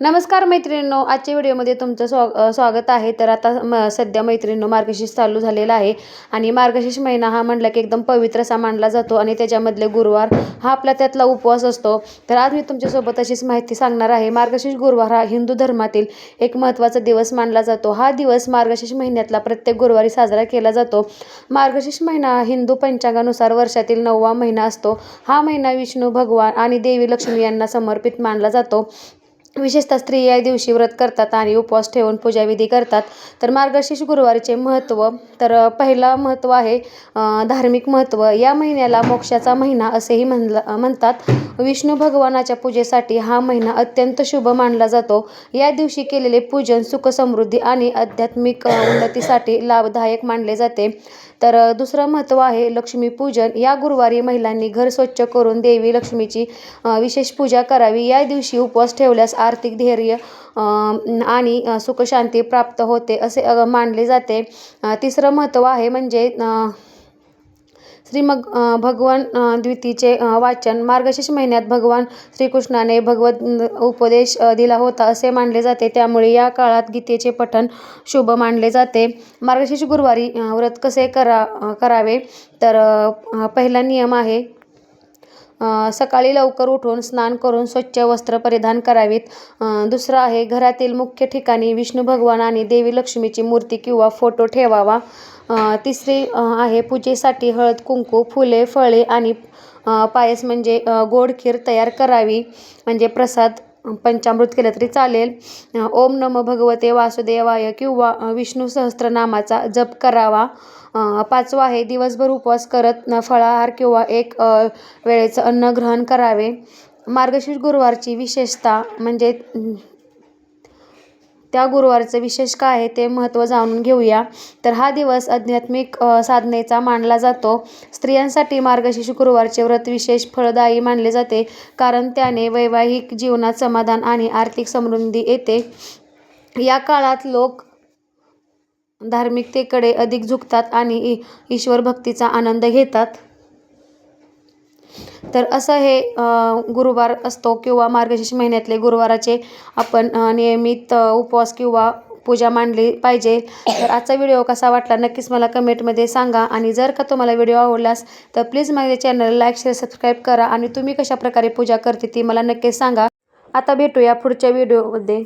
नमस्कार मैत्रिणींनो आजच्या व्हिडिओमध्ये तुमचं स्वा स्वागत आहे. तर आता म सध्या मैत्रिणींनो मार्गशीर्ष चालू झालेला आहे आणि मार्गशीर्ष महिना हा म्हटला की एकदम पवित्र असा मानला जातो आणि त्याच्यामधले गुरुवार हा आपला त्यातला उपवास असतो. तर आज मी तुमच्यासोबत अशीच माहिती सांगणार आहे. मार्गशीर्ष गुरुवार हा हिंदू धर्मातील एक महत्त्वाचा दिवस मानला जातो. हा दिवस मार्गशीर्ष महिन्यातला प्रत्येक गुरुवारी साजरा केला जातो. मार्गशीर्ष महिना हा हिंदू पंचांगानुसार वर्षातील नववा महिना असतो. हा महिना विष्णू भगवान आणि देवी लक्ष्मी यांना समर्पित मानला जातो. विशेषतः स्त्रिया या दिवशी व्रत करतात आणि उपवास ठेवून पूजाविधी करतात. तर मार्गशीर्ष गुरुवारीचे महत्त्व तर पहिला महत्त्व आहे धार्मिक महत्त्व. या महिन्याला मोक्षाचा महिना असेही म्हणला म्हणतात. विष्णू भगवानाच्या पूजेसाठी हा महिना अत्यंत शुभ मानला जातो. या दिवशी केलेले पूजन सुख समृद्धी आणि आध्यात्मिक उन्नतीसाठी लाभदायक मानले जाते. तर दुसरं महत्त्व आहे लक्ष्मीपूजन या गुरुवारी महिलांनी घर स्वच्छ करून देवी लक्ष्मीची विशेष पूजा करावी. या दिवशी उपवास ठेवल्यास आर्थिक धैर्य आणि सुखशांती प्राप्त होते असे मानले जाते. तिसरं महत्त्व आहे म्हणजे श्रीमग भगवान द्वितीचे वाचन. मार्गशीर्ष महिन्यात भगवान श्रीकृष्णाने भगवत उपदेश दिला होता असे मानले जाते. त्यामुळे या काळात गीतेचे पठण शुभ मानले जाते. मार्गशीर्ष गुरुवारी व्रत कसे करा करावे? तर पहिला नियम आहे सकाळी लवकर उठून स्नान करून स्वच्छ वस्त्र परिधान करावीत. दुसरं आहे घरातील मुख्य ठिकाणी विष्णू भगवान आणि देवी लक्ष्मीची मूर्ती किंवा फोटो ठेवावा. तिसरी आहे पूजेसाठी हळद कुंकू फुले फळे आणि पायस म्हणजे गोड खीर तयार करावी. म्हणजे प्रसाद पंचामृत केलं तरी चालेल. ओम नमो भगवते वासुदेवाय किंवा विष्णू सहस्त्रनामाचा जप करावा. पाचवा आहे दिवसभर उपवास करत न फळाहार किंवा एक वेळेचं अन्न ग्रहण करावे. मार्गशीर्ष गुरुवारची विशेषता म्हणजे त्या गुरुवारचं विशेष काय आहे ते महत्त्व जाणून घेऊया. तर हा दिवस आध्यात्मिक साधनेचा मानला जातो. स्त्रियांसाठी मार्गशीर्ष गुरुवारचे व्रत विशेष फळदायी मानले जाते कारण त्याने वैवाहिक जीवनात समाधान आणि आर्थिक समृद्धी येते. या काळात लोक धार्मिकतेकडे अधिक झुकतात आणि ईश्वर भक्तीचा आनंद घेतात. तर असं हे गुरुवार असतो किंवा मार्गशीर्ष महिन्यातले गुरुवाराचे आपण नियमित उपवास किंवा पूजा मांडली पाहिजे. तर आजचा व्हिडिओ कसा वाटला नक्कीच मला कमेंटमध्ये सांगा. आणि जर का तुम्हाला व्हिडिओ आवडलास तर प्लीज माझ्या चॅनल लाईक शेअर सबस्क्राईब करा. आणि तुम्ही कशा प्रकारे पूजा करते ती मला नक्कीच सांगा. आता भेटूया पुढच्या व्हिडिओमध्ये.